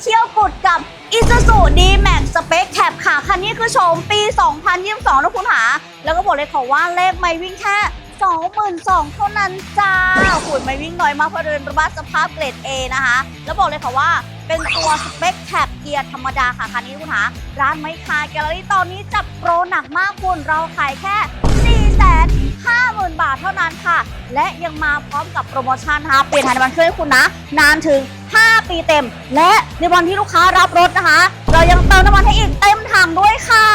เคี่ยวกุดกับ Isuzu D-Max Spec Cab ค่ะ คันนี้คือโฉมปี 2022 นะคุณหา แล้วก็บอกเลยค่ะว่าเลขไม่วิ่งแค่22,000เท่านั้นจ้าหุ่นไม่วิ่งน้อยมากเพราะเดินรถสภาพเกรด A นะคะ แล้วบอกเลยค่ะว่าเป็นตัวสเปคแคบเกียร์ธรรมดาค่ะ คันนี้คุณหา ร้านไม้คาแกลเลอรี่ตอนนี้จับโปรหนักมากคุณเราขายแค่400 50,000 บาทเท่านั้นค่ะ และยังมาพร้อมกับโปรโมชั่นนะคะเปลี่ยนถ่ายน้ำมันเครื่องให้คุณนะ นานถึง 5 ปีเต็ม และในวันที่ลูกค้ารับรถนะคะ เรายังเติมน้ำมันให้อีกเต็มถังด้วยค่ะ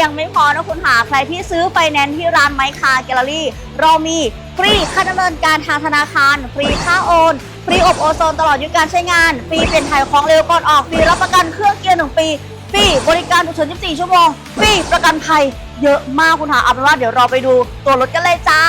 ยังไม่พอนะคุณหาใครที่ซื้อไฟแนนซ์ที่ร้านไมค์คาแกลเลอรี่ เรามีฟรีค่าดำเนินการทางธนาคาร ฟรีค่าโอน ฟรีอบโอโซนตลอดยุการใช้งาน ฟรีเปลี่ยนถ่ายของเร็วก่อนออก ฟรีรับประกันเครื่องเกียร์หนึ่งปี ฟรีบริการฉุกเฉิน 24 ชั่วโมง ฟรีประกันภัย เยอะมากคุณหาเอาเป็นว่าเดี๋ยวเราไปดูตัวรถกันเลยจ้า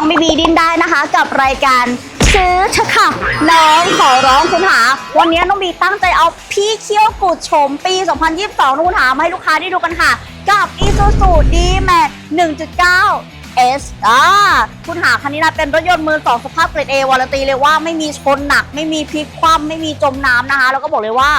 องบีบีดินได้นะคะ กับรายการซื้อเถอะค่ะน้องขอร้องคุณหา วันนี้น้องบีตั้งใจเอาพี่เคี้ยวกูดโฉมปี 2022นะคุณหามาให้ลูกค้าได้ดูกันค่ะ กับ Isuzu D-Max 1.9 S อ่าคุณหาคันนี้นะเป็นรถยนต์มือสองสภาพเกรด A วารันตีเลยว่าไม่มีชนหนัก ไม่มีพลิกคว่ำไม่มีจมน้ำนะคะ แล้วก็บอกเลยว่า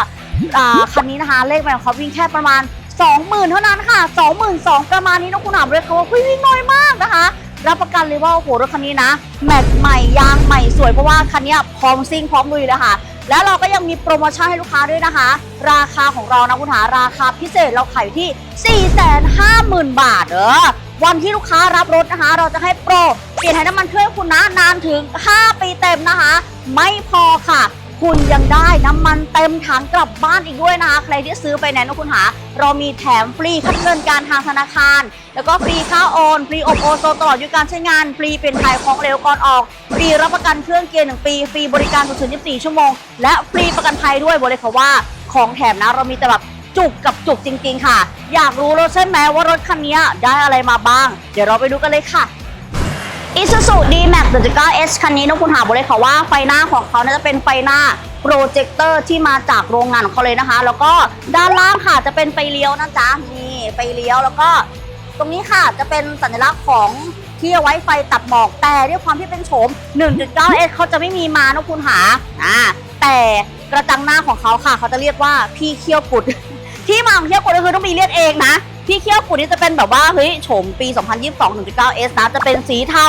อ่าคันนี้นะคะเลขแรงเขาวิ่งแค่ประมาณ20,000 เท่านั้นค่ะ 22,000 ประมาณนี้น้องคุณหามเลยเขาว่าวิ่งน้อยมากนะคะ รับประกันเลยว่าโอ้โหรถคันนี้นะ แม็กใหม่ยางใหม่สวยเพราะว่าคันนี้พร้อมซิ่งพร้อมลุยเลยค่ะ แล้วเราก็ยังมีโปรโมชั่นให้ลูกค้าด้วยนะคะ ราคาของเรานะคุณหาราคาพิเศษเราขายอยู่ที่ 450,000 บาทเออวันที่ลูกค้ารับรถนะคะ เราจะให้โปรเปลี่ยนถ่ายน้ำมันเครื่องคุณนะนานถึง 5 ปีเต็มนะคะ ไม่พอค่ะ คุณยังได้น้ำมันเต็มถังกลับบ้านอีกด้วยนะคะ ใครที่ซื้อไปแนนนะคุณหา เรามีแถมฟรีคัดเงินการทางธนาคาร แล้วก็ฟรีค่าโอน ฟรีอบโอโซตลอดยุการใช้งาน ฟรีเป็นไทยของเร็วก่อนออก ฟรีรับประกันเครื่องเกียร์1ปี ฟรีบริการฉุกเฉิน24 ชั่วโมง และฟรีประกันภัยด้วยบอกเลยค่ะว่าของแถมนะเรามีแต่แบบจุกกับจุกจริง ๆ ค่ะ อยากรู้แล้วใช่ไหมว่ารถคันนี้ได้อะไรมาบ้าง เดี๋ยวเราไปดูกันเลยค่ะ Isuzu D-Max 1.9 S คันนี้น้องคุณหาบอกเลยค่ะว่าไฟหน้าของเขาน่าจะเป็นไฟหน้า โปรเจคเตอร์ที่มาจากโรงงานของเขาเลยนะคะ แล้วก็ด้านล่างค่ะจะเป็นไฟเลี้ยวนะจ๊ะนี่ไฟเลี้ยวแล้วก็ ตรงนี้ค่ะจะเป็นสัญลักษณ์ของที่เอาไว้ไฟตัดหมอกแต่ด้วยความที่เป็นโฉม 1.9 S เขาจะไม่มีมานะคุณหาอ่าแต่กระจังหน้าของเขาค่ะ เขาจะเรียกว่าพี่เคี้ยวกุด ที่มาของเคี้ยวกุดก็คือต้องมีเรียกเองนะ พี่เคี้ยวกุดนี่จะเป็นแบบว่าเฮ้ยโฉมปี 2022 1.9 S นะจะเป็นสีเทา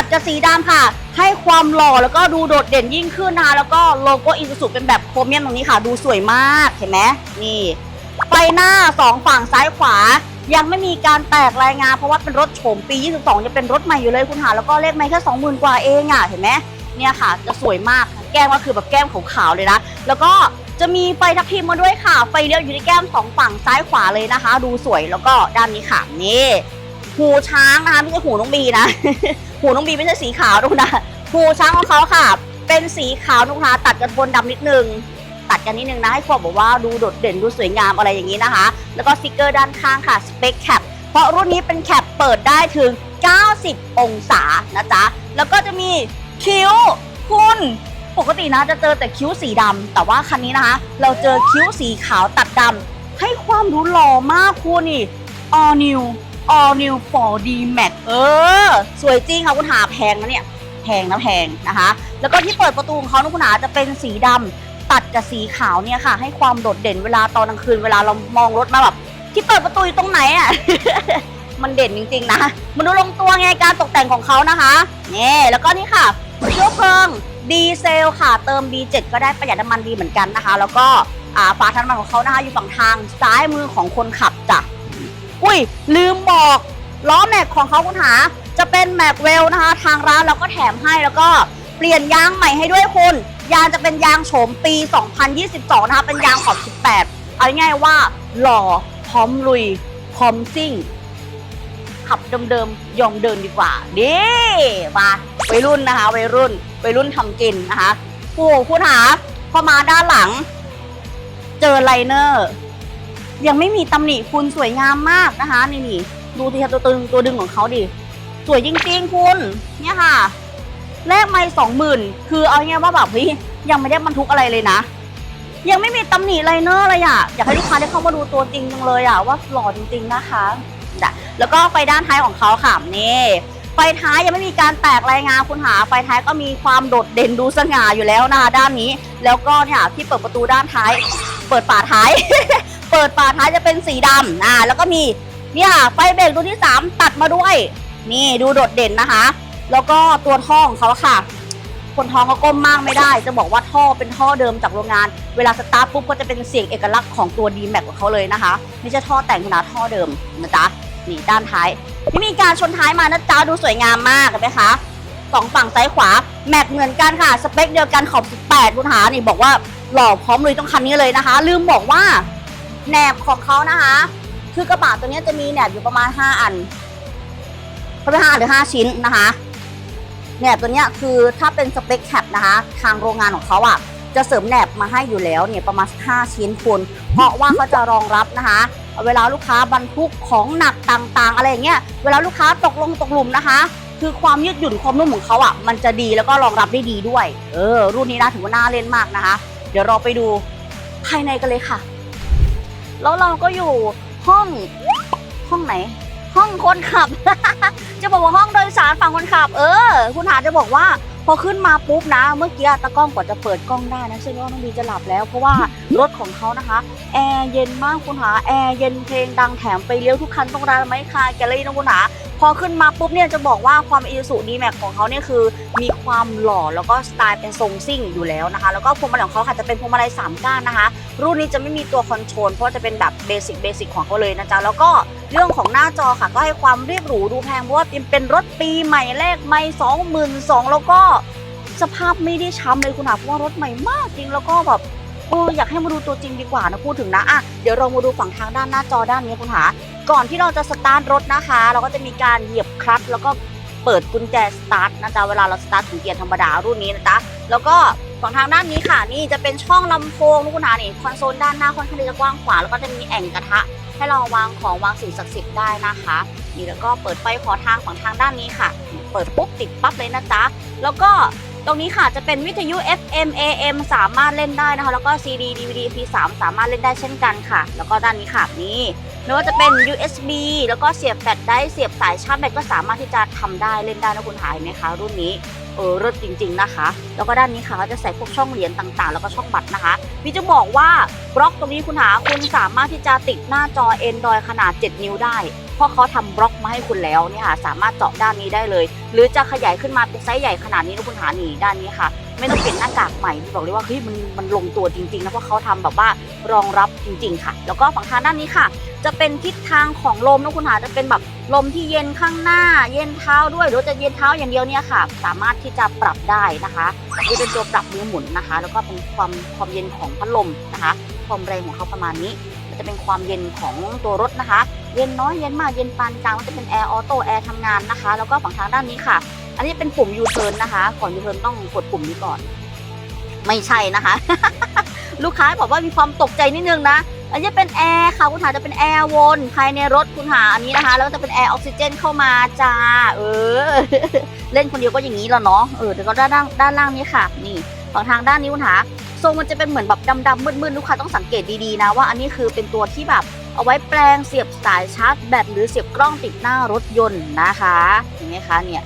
ตัดกับสีดำค่ะ ให้ความหล่อแล้วก็ดูโดดเด่นยิ่งขึ้นนะคะแล้วก็โลโก้อิซูซุเป็นแบบโครเมียมตรงนี้ค่ะ ดูสวยมากเห็นไหมนี่ไฟหน้าสองฝั่งซ้ายขวา ยังไม่มีการแตกรายงานเพราะว่าเป็นรถโฉมปี 22จะเป็นรถใหม่อยู่เลยคุณหาแล้วก็เลขไม่แค่20,000 กว่าเองอะเห็นไหมเนี่ยค่ะ จะสวยมากแก้มก็คือแบบแก้มขาวๆเลยนะแล้วก็จะมีไฟทับทิมมาด้วยค่ะ ไฟเลี้ยวอยู่ที่แก้มสองฝั่งซ้ายขวาเลยนะคะ ดูสวยแล้วก็ด้านนี้ค่ะนี่ หูช้างนะคะไม่ใช่หูน้องบีนะ หูน้องบีไม่ใช่สีขาวดูนะหูช้างของเขาค่ะ เป็นสีขาวนุกนาตัดกับโทนดำนิดนึง ตัดกันนิดนึงนะให้ความบอกว่าดูโดดเด่นดูสวยงามอะไรอย่างนี้นะคะ แล้วก็สติกเกอร์ด้านข้างค่ะ Spec Cap เพราะรุ่นนี้เป็นแคปเปิดได้ถึง 90 องศานะจ๊ะ แล้วก็จะมีคิ้วคุณปกตินะจะเจอแต่คิ้วสีดำแต่ว่าคันนี้นะคะ เราเจอคิ้วสีขาวตัดดำให้ความรู้หล่อมากคุณนี่ all new all new 4D Max เออ สวยจริงค่ะคุณหาแพงนะเนี่ย แพงนะแพงนะคะ แล้วก็ที่เปิดประตูของเขานะคุณหาจะเป็นสีดำตัดกับสีขาวเนี่ยค่ะ ให้ความโดดเด่นเวลาตอนกลางคืนเวลาเรามองรถมาแบบที่เปิดประตูอยู่ตรงไหนอะมันเด่นจริง ๆ นะ มันดูลงตัวไงการตกแต่งของเขานะคะนี่แล้วก็นี่ค่ะเชื้อเพลิงดีเซลค่ะ เติม B7 ก็ได้ประหยัดน้ำมันดีเหมือนกันนะคะ แล้วก็อ่าฝาถังน้ำมันของเขานะคะอยู่ฝั่งทางซ้ายมือของคนขับจ้ะ อุ้ย ลืมบอกล้อแม็กของเขาคุณหา จะเป็นแม็กเวลนะคะ ทางร้านเราก็แถมให้แล้วก็เปลี่ยนยางใหม่ให้ด้วยคุณยางจะเป็นยางโฉมปี 2022 นะคะ เป็นยางขอบ 18 เอาง่ายว่าหล่อพร้อมลุยพร้อมซิ่ง ขับเดิมๆยอมเดินดีกว่าดีมาวัยรุ่นนะคะวัยรุ่นวัยรุ่นทำกินนะคะโอ้โหคุณหาพอมาด้านหลัง เจอไลเนอร์ ยังไม่มีตำหนิคุณสวยงามมากนะคะ นี่นี่ดูทีตัวตึงตัวดึงของเขาดิ สวยจริงๆคุณ เนี่ยค่ะ แลกไม่สองหมื่นคือเอาง่ายว่าแบบเฮ้ยยังไม่ได้บรรทุกอะไรเลยนะ ยังไม่มีตำหนิไลเนอร์เลยอะ อยากให้ลูกค้าได้เข้ามาดูตัวจริงจังเลยอะว่าหล่อจริง ๆนะคะจ้ะแล้วก็ไฟด้านท้ายของเขาค่ะนี่ไฟท้ายยังไม่มีการแตกรายงานคุณหาไฟท้ายก็มีความโดดเด่นดูสง่าอยู่แล้วนะคะด้านนี้ แล้วก็เนี่ยที่เปิดประตูด้านท้าย เปิดฝาท้าย เปิดฝาท้ายจะเป็นสีดำอ่าแล้วก็มีเนี่ยไฟเบรกตัวที่ 3 ตัดมาด้วย นี่ดูโดดเด่นนะคะ แล้วก็ตัวท่อของเขาค่ะ คนท้องก็ก้มมากไม่ได้ จะบอกว่าท่อเป็นท่อเดิมจากโรงงาน เวลาสตาร์ทปุ๊บก็จะเป็นเสียงเอกลักษณ์ของตัว d m a x ของเขาเลยนะคะ ไม่ใช่ท่อแต่งขนาดท่อเดิมนะจ๊ะนี่ด้านท้ายไม่มีการชนท้ายมานะจ๊ะดูสวยงามมากเห็นไหมคะสองฝั่งซ้ายขวา แม็กเหมือนกันค่ะ สเปคเดียวกันขอบ 18 คุณหานี่บอกว่าหล่อพร้อมเลยต้องคันนี้เลยนะคะ ลืมบอกว่า แหนบของเขานะคะ คือกระบะตัวนี้จะมีแหนบอยู่ประมาณ 5 อันเขาเป็นห้าหรือ 5 ชิ้นนะคะแหนบตัวนี้คือถ้าเป็นสเปคแคปนะคะ ทางโรงงานของเขาอะจะเสริมแหนบมาให้อยู่แล้วเนี่ยประมาณ 5 ชิ้นคุณเพราะว่าเขาจะรองรับนะคะ เวลาลูกค้าบรรทุกของหนักต่างๆ อะไรอย่างเงี้ยเวลาลูกค้าตกลงตกหลุมนะคะ คือความยืดหยุ่นความนุ่มของเขาอะมันจะดีแล้วก็รองรับได้ดีด้วย เออ รุ่นนี้นะถือว่าน่าเล่นมากนะคะ เดี๋ยวเราไปดูภายในกันเลยค่ะ แล้วเราก็อยู่ห้องห้องไหน ห้องคนขับ จะบอกว่าห้องโดยสารฝั่งคนขับ เออ คุณหาจะบอกว่า พอขึ้นมาปุ๊บนะ เมื่อกี้ตะกล้องกว่าจะเปิดกล้องได้นะเชื่อว่าน้องบีจะหลับแล้วเพราะว่า รถของเขานะคะ แอร์เย็นมากคุณหาแอร์เย็นเพลงดังแถมไปเลี้ยวทุกคันต้องร้านไม้คาแกลเลอรี่นะคุณหาพอขึ้นมาปุ๊บเนี่ยจะบอกว่าความอีซูดีแม็กของเขาเนี่ยคือ มีความหล่อแล้วก็สไตล์เป็นทรงซิ่งอยู่แล้วนะคะ แล้วก็พวงมาลัยของเขาค่ะจะเป็นพวงมาลัยสามก้านนะคะ รุ่นนี้จะไม่มีตัวคอนโทรลเพราะจะเป็นแบบเบสิกเบสิกของเขาเลยนะจ๊ะแล้วก็เรื่องของหน้าจอค่ะ ก็ให้ความเรียบหรูดูแพงเพราะว่าเป็นรถปีใหม่แรกไม่สองหมื่นสองแล้วก็สภาพไม่ได้ช้ำเลยคุณอาเพราะว่ารถใหม่มากจริงแล้วก็แบบ เอออยากให้มาดูตัวจริงดีกว่านะพูดถึงนะอะเดี๋ยวเรามาดูฝั่งทางด้านหน้าจอด้านนี้คุณหาก่อนที่เราจะสตาร์ทรถนะคะ เราก็จะมีการเหยียบคลัตช์แล้วก็เปิดกุญแจสตาร์ทนะจ๊ะเวลาเราสตาร์ทถึงเกียร์ธรรมดารุ่นนี้นะจ๊ะแล้วก็ฝั่งทางด้านนี้ค่ะ นี่จะเป็นช่องลำโพงนะคุณหานี่คอนโซลด้านหน้าค่อนข้างจะกว้างขวางแล้วก็จะมีแอ่งกระทะ ให้เราวางของวางสิ่งศักดิ์สิทธิ์ได้นะคะนี่แล้วก็เปิดไฟขอทางฝั่งทางด้านนี้ค่ะ เปิดปุ๊บติดปั๊บเลยนะจ๊ะแล้วก็ ตรงนี้ค่ะจะเป็นวิทยุ FM AM สามารถเล่นได้นะคะ แล้วก็ CD DVD MP3 สามารถเล่นได้เช่นกันค่ะ แล้วก็ด้านนี้ค่ะนี่ไม่ว่าจะเป็น USB แล้วก็เสียบแฟลชได้เสียบสายชาร์จแบตก็สามารถที่จะทำได้เล่นได้นะคุณหายไหมคะ รุ่นนี้เออเลิศจริง ๆนะคะ แล้วก็ด้านนี้ค่ะก็จะใส่พวกช่องเหรียญต่างๆ แล้วก็ช่องบัตรนะคะพี่จะบอกว่าบล็อกตรงนี้คุณหาคุณสามารถที่จะติดหน้าจอ Android ขนาด 7 นิ้วได้ พราะเขาทำบล็อกมาให้คุณแล้วเนี่ยค่ะสามารถเจาะด้านนี้ได้เลย หรือจะขยายขึ้นมาเป็นไซส์ใหญ่ขนาดนี้นะคุณหานี่ด้านนี้ค่ะ ไม่ต้องเปลี่ยนหน้ากากใหม่บอกเลยว่าเฮ้ยมันมันลงตัวจริงๆนะเพราะเขาทำแบบว่ารองรับจริง ๆ ค่ะ แล้วก็ฝั่งทางด้านนี้ค่ะ จะเป็นทิศทางของลมนะคุณหาจะเป็นแบบลมที่เย็นข้างหน้า เย็นเท้าด้วยหรือจะเย็นเท้าอย่างเดียวเนี่ยค่ะ สามารถที่จะปรับได้นะคะจะเป็นตัวปรับมือหมุนนะคะ แล้วก็เป็นความความเย็นของพัดลมนะคะ ความแรงของเขาประมาณนี้ จะเป็นความเย็นของตัวรถนะคะ เย็นน้อยเย็นมากเย็นปานกลางมันจะเป็นแอร์ออโต้แอร์ทำงานนะคะ แล้วก็ฝั่งทางด้านนี้ค่ะ อันนี้เป็นปุ่มยูเทิร์นนะคะ ก่อนยูเทิร์นต้องกดปุ่มนี้ก่อน ไม่ใช่นะคะ ลูกค้าบอกว่ามีความตกใจนิดนึงนะอันนี้เป็นแอร์ค่ะคุณหาจะเป็นแอร์วนภายในรถคุณหาอันนี้นะคะ แล้วก็จะเป็นแอร์ออกซิเจนเข้ามาจ้าเออ เล่นคนเดียวก็อย่างนี้แล้วเนาะเออแต่ก็ด้านล่างด้านล่างนี้ค่ะ นี่ฝั่งทางด้านนี้คุณหา ทรงมันจะเป็นเหมือนแบบดำๆมืดๆลูกค้าต้องสังเกตดีๆนะว่าอันนี้คือเป็นตัวที่แบบเอาไว้แปลงเสียบสายชาร์จแบตหรือเสียบกล้องติดหน้ารถยนต์นะคะเห็นไหมคะเนี่ย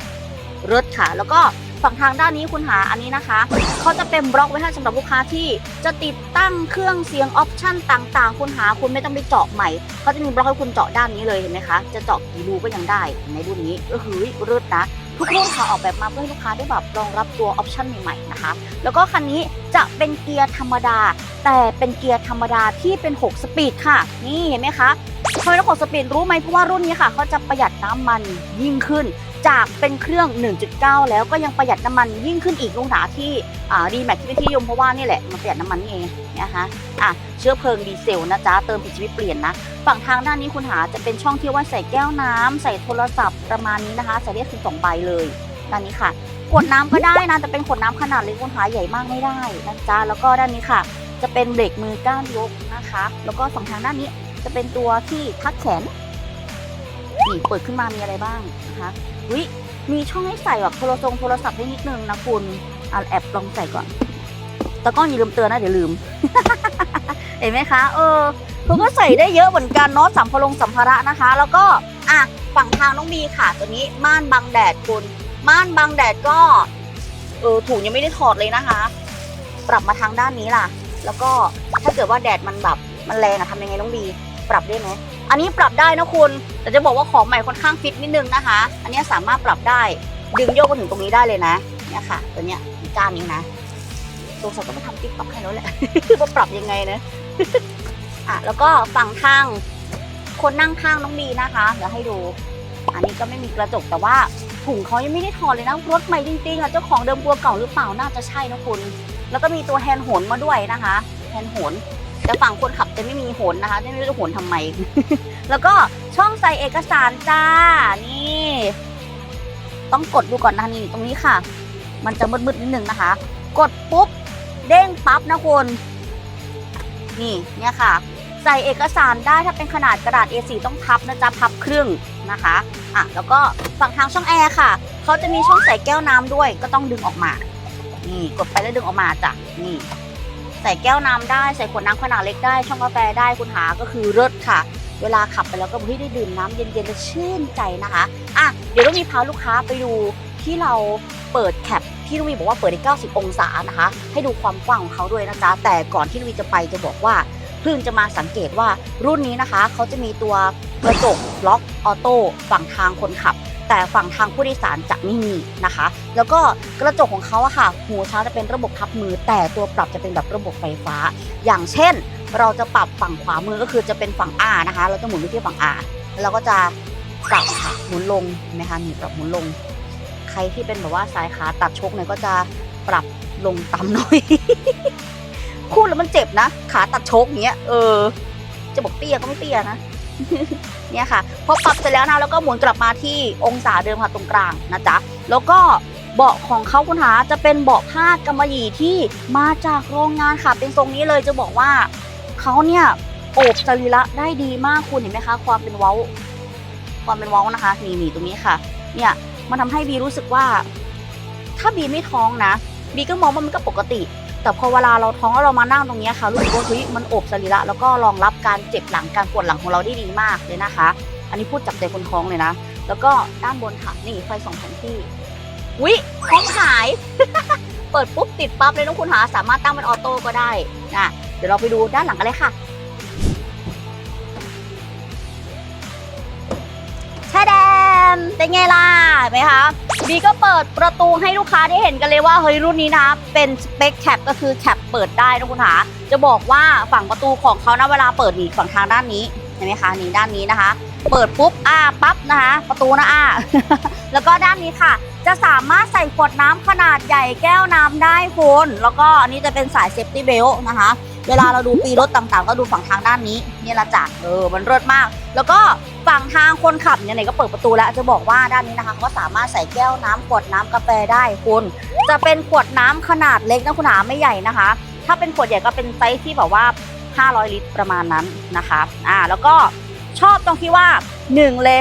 รถค่ะ แล้วก็ฝั่งทางด้านนี้คุณหาอันนี้นะคะเขาจะเป็นบล็อกไว้ให้สำหรับลูกค้าที่จะติดตั้งเครื่องเสียงออปชั่นต่างๆ คุณหาคุณไม่ต้องไปเจาะใหม่เขาจะมีบล็อกให้คุณเจาะด้านนี้เลยเห็นไหมคะจะเจาะกี่รูก็ยังได้ในรุ่นนี้ก็คือรถนะ ทุกรุ่นค่ะออกแบบมาเพื่อให้ลูกค้าได้แบบรองรับตัวออปชั่นใหม่ๆนะคะ แล้วก็คันนี้จะเป็นเกียร์ธรรมดา แต่เป็นเกียร์ธรรมดาที่เป็น 6 สปีดค่ะ นี่เห็นไหมคะทำไมต้อง6สปีดรู้ไหมเพราะว่ารุ่นนี้ค่ะเขาจะประหยัดน้ำมันยิ่งขึ้น จากเป็นเครื่อง 1.9 แล้วก็ยังประหยัดน้ำมันยิ่งขึ้นอีกลุงหาที่ดีแม็กที่เป็นที่ยมเพราะว่านี่แหละมันประหยัดน้ำมันนี่เองนะคะอะเชื้อเพลิงดีเซลนะจ๊ะเติมผิดชีวิตเปลี่ยนนะ ฝั่งทางด้านนี้คุณหาจะเป็นช่องที่ไว่าใส่แก้วน้ำใส่โทรศัพท์ประมาณนี้นะคะใส่ได้ถึงสองใบเลยด้านนี้ค่ะขวดน้ำก็ได้นะแต่เป็นขวดน้ำขนาดเล็กคุณหาใหญ่มากไม่ได้นะจ๊ะแล้วก็ด้านนี้ค่ะ จะเป็นเบรกมือก้านยกนะคะ แล้วก็ฝั่งทางด้านนี้จะเป็นตัวที่ทักแขนนี่เปิดขึ้นมามีอะไรบ้างนะคะ วิมีช่องให้ใส่แบบโทรศัพท์โทรศัพท์ได้นิดนึงนะคุณอะแอบลองใส่ก่อนแต่ก็อย่าลืมเตือนนะเดี๋ยวลืม เห็นไหมคะ เออเขาก็ใส่ได้เยอะเหมือนกันเนาะสัมภาระสัมภาระนะคะ แล้วก็อะฝั่งทางน้องบีค่ะ ตัวนี้ม่านบังแดดคุณ ม่านบังแดดก็ เออถุงยังไม่ได้ถอดเลยนะคะ ปรับมาทางด้านนี้ล่ะ แล้วก็ถ้าเกิดว่าแดดมันแบบมันแรงอะทำยังไงน้องบี ปรับได้ไหมอันนี้ปรับได้นะคุณ แต่จะบอกว่าของใหม่ค่อนข้างฟิตนิดนึงนะคะ อันนี้สามารถปรับได้ ดึงโยกมาถึงตรงนี้ได้เลยนะเนี่ยค่ะ ตัวเนี้ยก้านนี้นะสงสัยต้องไปทำติ๊กต็อกให้แล้วแหละว่าปรับยังไงนะอะแล้วก็ฝั่งทาง คนนั่งข้างน้องบีนะคะเดี๋ยวให้ดู อันนี้ก็ไม่มีกระจกแต่ว่าถุงเขายังไม่ได้ถอดเลยนะรถใหม่จริงๆอะเจ้าของเดิมกลัวเก่าหรือเปล่าน่าจะใช่นะคุณ แล้วก็มีตัวแฮนด์โหนมาด้วยนะคะ แฮนด์โหน แต่ฝั่งคนขับจะไม่มีโหนนะคะ ไม่รู้จะโหนทำไม แล้วก็ช่องใส่เอกสารจ้า นี่ ต้องกดดูก่อนนะนี่ตรงนี้ค่ะ มันจะมืดๆนิดนึงนะคะ กดปุ๊บเด้งปั๊บนะคุณนี่เนี่ยค่ะ ใส่เอกสารได้ถ้าเป็นขนาดกระดาษ A4 ต้องพับนะจ๊ะพับครึ่งนะคะอะแล้วก็ฝั่งทางช่องแอร์ค่ะเขาจะมีช่องใส่แก้วน้ำด้วย ก็ต้องดึงออกมา นี่กดไปแล้วดึงออกมาจ้ะนี่ ใส่แก้วน้ำได้ใส่ขวดน้ำขนาดเล็กได้ช่องกาแฟได้คุณหาก็คือเลิศค่ะ เวลาขับไปแล้วก็เฮ้ยได้ดื่มน้ำเย็นๆแล้วชื่นใจนะคะอะเดี๋ยวต้องมีพาลูกค้าไปดูที่เราเปิดแคปที่นุ้ยบอกว่าเปิดได้ 90 องศานะคะ ให้ดูความกว้างของเขาด้วยนะจ๊ะแต่ก่อนที่นุ้ยจะไปจะบอกว่าเพิ่งจะมาสังเกตว่ารุ่นนี้นะคะเขาจะมีตัวกระจกล็อกออโต้ฝั่งทางคนขับ แต่ฝั่งทางผู้โดยสารจะไม่มีนะคะ แล้วก็กระจกของเขาอะค่ะ หูช้าจะเป็นระบบพับมือ แต่ตัวปรับจะเป็นแบบระบบไฟฟ้า อย่างเช่น เราจะปรับฝั่งขวามือก็คือจะเป็นฝั่ง R นะคะ เราจะหมุนไปที่ฝั่ง R แล้วเราก็จะปรับค่ะหมุนลงเห็นไหมคะนี่ปรับหมุนลง ใครที่เป็นแบบว่าสายขาตัดชกเนี่ยก็จะปรับลงต่ำหน่อยพูดแล้วมันเจ็บนะ ขาตัดชกอย่างเงี้ยเออ จะบอกเตี้ยก็ไม่เตี้ยนะ เนี่ยค่ะพอปรับเสร็จแล้วนะแล้วก็หมุนกลับมาที่องศาเดิมค่ะตรงกลางนะจ๊ะแล้วก็เบาะของเขาคุณหาจะเป็นเบาะผ้ากำมะหยี่ที่มาจากโรงงานค่ะ เป็นทรงนี้เลยจะบอกว่าเขาเนี่ยโอบสรีระได้ดีมากคุณเห็นไหมคะ ความเป็นเว้า ความเป็นเว้านะคะนี่นี่ตรงนี้ค่ะ เนี่ยมันทำให้บีรู้สึกว่า ถ้าบีไม่ท้องนะบีก็มองว่ามันก็ปกติ แต่พอเวลาเราท้องแล้วเรามานั่งตรงนี้ค่ะรู้สึกว่าเฮ้ยมันอบสรีระแล้วก็รองรับการเจ็บหลังการปวดหลังของเราได้ดีมากเลยนะคะ อันนี้พูดจากใจคนท้องเลยนะ แล้วก็ด้านบนค่ะนี่ไฟสองแผนที่วิพร้องหาย เปิดปุ๊บติดปั๊บเลยน้องคุณหาสามารถตั้งเป็นออโต้ก็ได้นะเดี๋ยวเราไปดูด้านหลังกันเลยค่ะ นเป็นไงล่ะเห็นไหมคะบีก็เปิดประตูให้ลูกค้าได้เห็นกันเลยว่าเฮ้ยรุ่นนี้นะเป็นสเปคแคปก็คือแคปเปิดได้นะคุณหาจะบอกว่าฝั่งประตูของเขานะเวลาเปิดนี่ฝั่งทางด้านนี้เห็นไหมคะนี่ด้านนี้นะคะ เปิดปุ๊บอ้าปั๊บนะคะ ประตูนะอ้าแล้วก็ด้านนี้ค่ะ จะสามารถใส่ขวดน้ำขนาดใหญ่แก้วน้ำได้คุณแล้วก็อันนี้จะเป็นสายเซฟตี้เบลนะคะ เวลาเราดูปีรถต่างๆ ก็ดูฝั่งทางด้านนี้นี่ละจ้ะเออมันเลิศมาก แล้วก็ฝั่งทางคนขับเนี่ยไหนก็เปิดประตูแล้วจะบอกว่าด้านนี้นะคะก็สามารถใส่แก้วน้ำขวดน้ำกาแฟได้คุณ จะเป็นขวดน้ำขนาดเล็กนะคุณหาไม่ใหญ่นะคะ ถ้าเป็นขวดใหญ่ก็เป็นไซส์ที่แบบว่า 500 ลิตรประมาณนั้นนะคะอ่าแล้วก็ชอบตรงที่ว่าหนึ่งเลย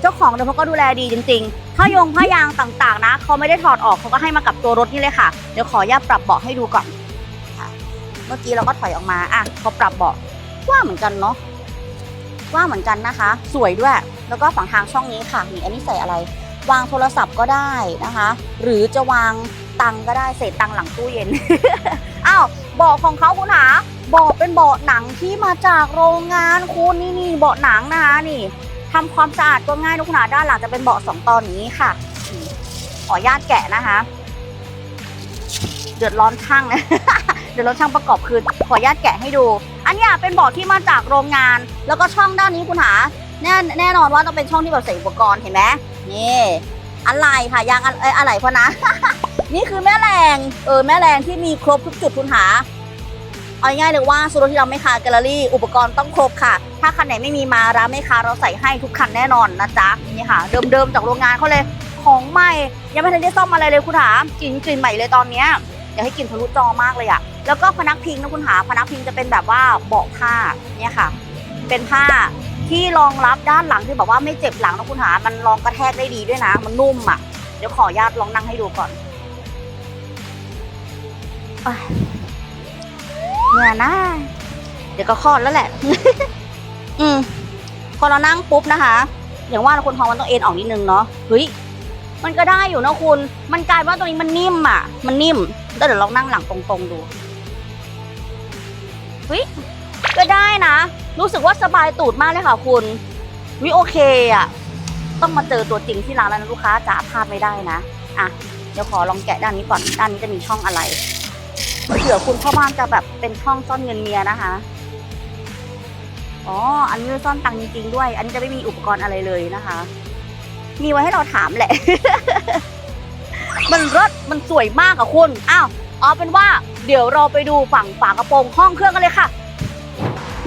เจ้าของเนี่ยเขาก็ดูแลดีจริงๆผ้ายงผ้ายางต่างๆนะเขาไม่ได้ถอดออกเขาก็ให้มากับตัวรถนี่เลยค่ะ เดี๋ยวขออนุญาตปรับเบาะให้ดูก่อน เมื่อกี้เราก็ถอยออกมาอะพอปรับเบาะกว้างเหมือนกันเนาะกว้างเหมือนกันนะคะ สวยด้วย แล้วก็ฝั่งทางช่องนี้ค่ะนี่อันนี้ใส่อะไร วางโทรศัพท์ก็ได้นะคะ หรือจะวางตังก็ได้เศษตังหลังตู้เย็นอ้าวเบาะของเขาคุณหาเบาะเป็นเบาะหนังที่มาจากโรงงานคุณนี่นี่เบาะหนังนะคะนี่ทำความสะอาดก็ง่ายนะคุณหาด้านหลังจะเป็นเบาะสองตอนนี้ค่ะขออนุญาตแกะนะคะ เดือดร้อนช่างนะ เดี๋ยวเราช่างประกอบคืนขออนุญาตแกะให้ดู อันนี้เป็นบาะที่มาจากโรงงาน แล้วก็ช่องด้านนี้คุณหาแน่แน่นอนว่าต้องเป็นช่องที่แบบใส่อุปกรณ์เห็นไหมนี่อะไรค่ะยางอะไรพอนะ นี่คือแม่แรงเออแม่แรงที่มีครบทุกจุดคุณหาเอาง่ายเลยว่าสุรถที่เราไม่คาแกลเลอรี่ อุปกรณ์ต้องครบค่ะ ถ้าคันไหนไม่มีมาร้านไม่คาเราใส่ให้ทุกคันแน่นอนนะจ๊ะนี่ค่ะ เดิมๆจากโรงงานเขาเลยของใหม่ยังไม่ทันได้ซ่อมอะไรเลยคุณหากลิ่นกลิ่นใหม่เลยตอนเนี้ยอยากให้กลิ่นทะลุจอมากเลยอะ แล้วก็พนักพิงนะคุณหาพนักพิงจะเป็นแบบว่าเบาะผ้าเนี่ยค่ะ เป็นผ้าที่รองรับด้านหลังที่แบบว่าไม่เจ็บหลังนะคุณหา มันรองกระแทกได้ดีด้วยนะ มันนุ่มอะ เดี๋ยวขออนุญาตลองนั่งให้ดูก่อนเอ้ยเนี่ยนะ เดี๋ยวก็คลอดแล้วแหละ อืมพอเรานั่งปุ๊บนะคะ อย่างว่าคนท้องมันต้องเอ็นออกนิดนึงเนาะ เฮ้ย มันก็ได้อยู่นะคุณ มันกลายว่าตรงนี้มันนิ่มอะ มันนิ่ม แล้วเดี๋ยวลองนั่งหลังตรงๆดู เฮ้ยก็ได้นะ รู้สึกว่าสบายตูดมากเลยค่ะคุณวิโอเคอะ ต้องมาเจอตัวจริงที่ร้านแล้วนะลูกค้าจ๋าพลาดไม่ได้นะ อะ เดี๋ยวขอลองแกะด้านนี้ก่อน ด้านนี้จะมีช่องอะไรเผื่อคุณพ่อบ้านจะแบบเป็นช่องซ่อนเงินเมียนะคะ อ๋อ อันนี้ซ่อนตังค์จริงๆด้วย อันนี้จะไม่มีอุปกรณ์อะไรเลยนะคะ มีไว้ให้เราถามแหละ มันรถมันสวยมากอะคุณ อ้าว เอาเป็นว่าเดี๋ยวเราไปดูฝั่งฝากระโปรงห้องเครื่องกันเลยค่ะ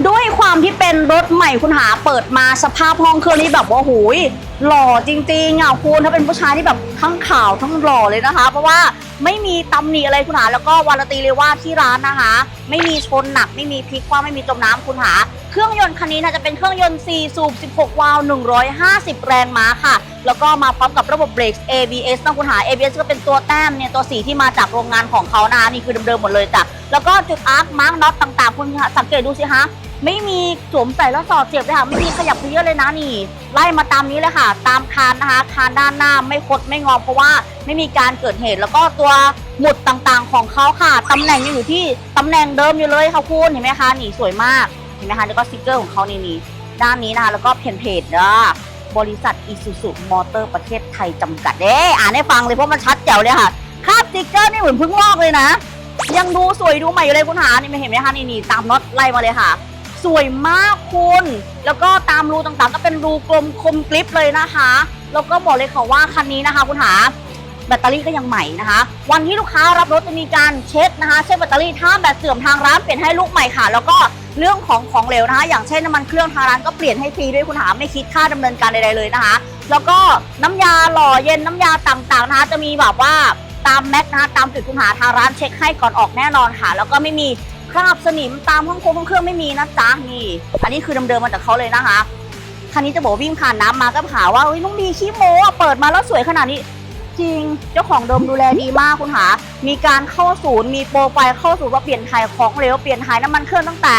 ด้วยความที่เป็นรถใหม่คุณหาเปิดมาสภาพห้องเครื่องนี้แบบว่าหูยหล่อจริงๆอะคุณถ้าเป็นผู้ชายที่แบบทั้งขาวทั้งหล่อเลยนะคะ เพราะว่า ไม่มีตำหนิอะไรคุณหาแล้วก็วารตีเลยว่าที่ร้านนะคะ ไม่มีชนหนักไม่มีพลิกว่ำไม่มีจมน้ำคุณหา เครื่องยนต์คันนี้นะจะเป็นเครื่องยนต์ 4 สูบ 16 วาล์ว150 แรงม้าค่ะ แล้วก็มาพร้อมกับระบบเบรก ABS นะคุณหา ABS ก็เป็นตัวแต้มเนี่ยตัวสีที่มาจากโรงงานของเขานะคะนี่คือเดิมๆหมดเลยจ้ะแล้วก็จุดอาร์คมาร์กน็อตต่างๆ คุณสังเกตดูสิคะ ไม่มีสวมใส่แล้วสอดเสียบเลยค่ะไม่มีขยับเยอนเลยนะนี่ ไล่มาตามนี้เลยค่ะ ตามคานนะคะคานด้านหน้าไม่คดไม่งอเพราะว่าไม่มีการเกิดเหตุแล้วก็ตัวหมุดต่างๆของเขาค่ะตำแหน่งยังอยู่ที่ตำแหน่งเดิมอยู่เลยค่ะคุณเห็นไหมคะนี่สวยมากเห็นไหมคะแล้วก็สติกเกอร์ของเขานี่นี่ด้านนี้นะคะแล้วก็เพนเพจนะบริษัทอิซูซุมอเตอร์ประเทศไทยจำกัดเด้อ่านให้ฟังเลยเพราะมันชัดแจ๋วเลยค่ะคาบสติกเกอร์นี่เหมือนเพิ่งลอกเลยนะ ยังดูสวยดูใหม่อยู่เลยคุณหานี่ไม่เห็นไหมคะนี่นี่ตามน็อตไล่มาเลยค่ะ สวยมากคุณ แล้วก็ตามรูต่างๆ ก็เป็นรูกลมคมกริบเลยนะคะ แล้วก็บอกเลยค่ะว่าคันนี้นะคะ คุณหาแบตเตอรี่ก็ยังใหม่นะคะ วันที่ลูกค้ารับรถจะมีการเช็คนะคะเช็คแบตเตอรี่ถ้าแบตเสื่อมทางร้านเปลี่ยนให้ลูกใหม่ค่ะ แล้วก็เรื่องของของเหลวนะคะ อย่างเช่นน้ำมันเครื่องทางร้านก็เปลี่ยนให้ฟรีด้วยคุณหาไม่คิดค่าดำเนินการใดๆเลยนะคะ แล้วก็น้ำยาหล่อเย็นน้ำยาต่างๆนะคะจะมีแบบว่าตามแม็กนะคะตามจุดคุณหาทางร้านเช็คให้ก่อนออกแน่นอนค่ะ แล้วก็ไม่มี คราบสนิมตามห้องโค้งห้องเครื่องไม่มีนะจ๊ะนี่ อันนี้คือเดิมๆมาจากเขาเลยนะคะคันนี้จะบอกวิ่งผ่านน้ำมาก็หาว่าเฮ้ยน้องดีขี้โม้อะเปิดมาแล้วสวยขนาดนี้ จริงเจ้าของเดิมดูแลดีมากคุณหา มีการเข้าศูนย์มีโปรไฟล์เข้าศูนย์ว่าเปลี่ยนถ่ายของเหลวเปลี่ยนถ่ายน้ำมันเครื่องตั้งแต่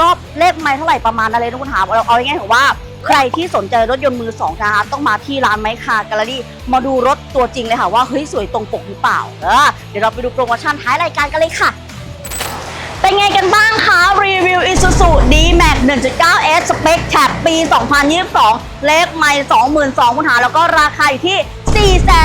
รอบเลขไม่เท่าไหร่ประมาณอะไรนะคุณหาเอาเอาง่ายๆถือว่าใครที่สนใจรถยนต์มือสองนะคะต้องมาที่ร้านไมค์คาร์แกลเลอรี่มาดูรถตัวจริงเลยค่ะว่าเฮ้ยสวยตรงปกหรือเปล่าเออเดี๋ยวเราไปดูโปรโมชั่นท้ายรายการกันเลยค่ะ เป็นไงกันบ้างคะ รีวิว Isuzu D-Max 1.9S Spec Cab ปี 2022 เลขไม่22,000คุณหา แล้วก็ราคาอยู่ที่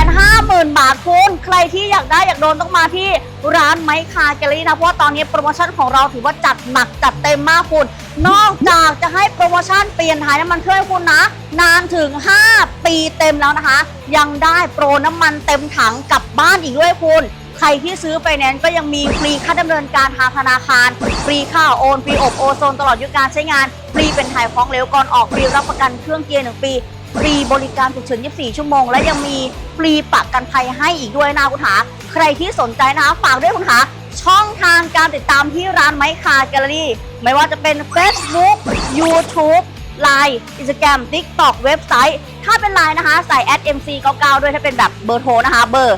450,000 บาทคุณใครที่อยากได้อยากโดนต้องมาที่ร้านไมคาแกลลี่นะ เพราะว่าตอนนี้โปรโมชั่นของเราถือว่าจัดหนักจัดเต็มมากคุณ นอกจากจะให้โปรโมชั่นเปลี่ยนถ่ายน้ำมันเครื่องให้คุณนะ นานถึง 5 ปีเต็มแล้วนะคะ ยังได้โปรน้ำมันเต็มถังกลับบ้านอีกด้วยคุณ ใครที่ซื้อไปแนนซ์ก็ยังมีฟรีค่าดำเนินการทางธนาคาร ฟรีค่าโอนฟรีอบโอโซนตลอดยุการใช้งาน ฟรีเป็นถ่ายของเร็วก่อนออกฟรีรับประกันเครื่องเกียร์หนึ่งปีฟรีบริการฉุกเฉิน 24 ชั่วโมง และยังมีฟรีประกันภัยให้อีกด้วยนะคุณหา ใครที่สนใจนะคะฝากด้วยคุณหา ช่องทางการติดตามที่ร้านไมค์คาแกลเลอรี่ ไม่ว่าจะเป็น Facebook YouTube Line Instagram TikTok เว็บไซต์ ถ้าเป็น Line นะคะ ใส่ @mc99 ด้วยถ้าเป็นแบบเบอร์โทรนะคะ เบอร์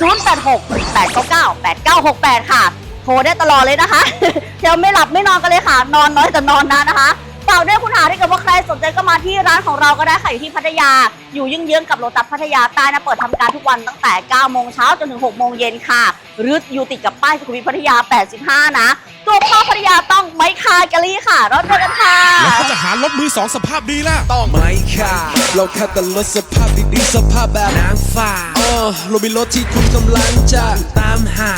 086 899 8968 ค่ะ โทรได้ตลอดเลยนะคะเที่ยวไม่หลับไม่นอนกันเลยค่ะ นอนน้อยแต่นอนนานนะคะฝากด้วยคุณหาถ้าเกิดว่าใครสนใจก็มาที่ร้านของเราก็ได้ค่ะอยู่ที่พัทยา อยู่เยื้องๆกับโลตัสพัทยาใต้นะเปิดทำการทุกวันตั้งแต่ 9 โมงเช้าจนถึง 6 โมงเย็นค่ะ หรืออยู่ติดกับป้ายสุขุมวิทพัทยา 85 นะ ตัวพ่อพัทยาต้องไมค์คาแกลลี่ค่ะเราเจอกันค่ะ แล้วถ้าจะหารถมือสองสภาพดีล่ะ ต้องไม่ค่ะเราแค่แต่รถสภาพดีๆสภาพแบบนางฟ้าเออเรามีรถที่คุณกำลังจะตามหา